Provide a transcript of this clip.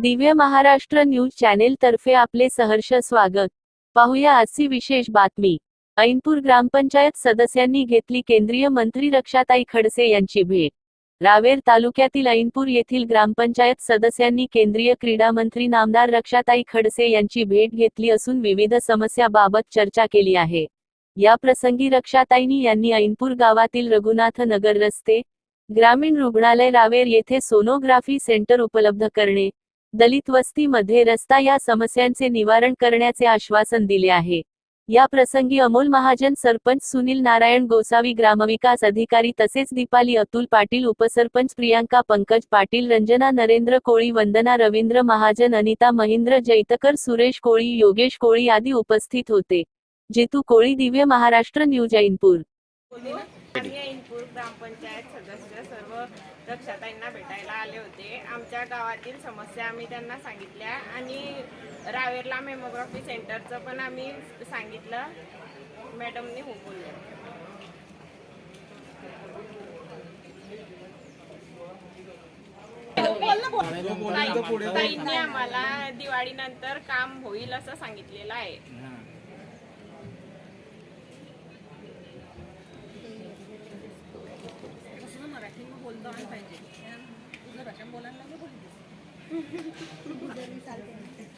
Divya Maharashtra news channel तर्फे आपले सहर्ष स्वागत. पाहूया आजची विशेष बातमी. ऐनपूर ग्रामपंचायत सदस्यांनी घेतली केंद्रीय मंत्री रक्षाताई खडसे यांची भेट. रावेर तालुक्यातील ऐनपूर येथील ग्रामपंचायत सदस्यांनी केंद्रीय क्रीडा मंत्री नामदार रक्षाताई खडसे यांची भेट घेतली असून विविध समस्याबाबत चर्चा केली आहे. या प्रसंगी रक्षाताईनी यांनी ऐनपूर गावातील रघुनाथ नगर रस्ते ग्रामीण रुग्णालय रावेर येथे सोनोग्राफी सेंटर उपलब्ध करणे दलित वस्तीमध्ये रस्ता या समस्यांचे निवारण करण्याचे आश्वासन दिले आहे. या प्रसंगी अमोल महाजन सरपंच सुनील नारायण गोसावी ग्रामविकास अधिकारी तसेच दीपाली अतुल पाटील उपसरपंच प्रियांका पंकज पाटील रंजना नरेंद्र कोळी वंदना रवींद्र महाजन अनिता महेंद्र जैतकर सुरेश कोळी योगेश कोळी आदी उपस्थित होते. जितू कोळी दिव्य महाराष्ट्र न्यूज ऐनपूर आम्ही इंपूर ग्रामपंचायत सदस्य सर्व रक्षाताईंना भेटायला आले होते. आमच्या गावातील समस्या आम्ही त्यांना सांगितल्या आणि रावेरला मेमोग्राफी सेंटरचं पण आम्ही सांगितलं. मॅडमनी हो बोलले ताई- ताईंनी आम्हाला दिवाळीनंतर काम होईल असं सांगितलेलं आहे. कळायला पाहिजे. उद्या भाषण बोलायला लागलं बोलते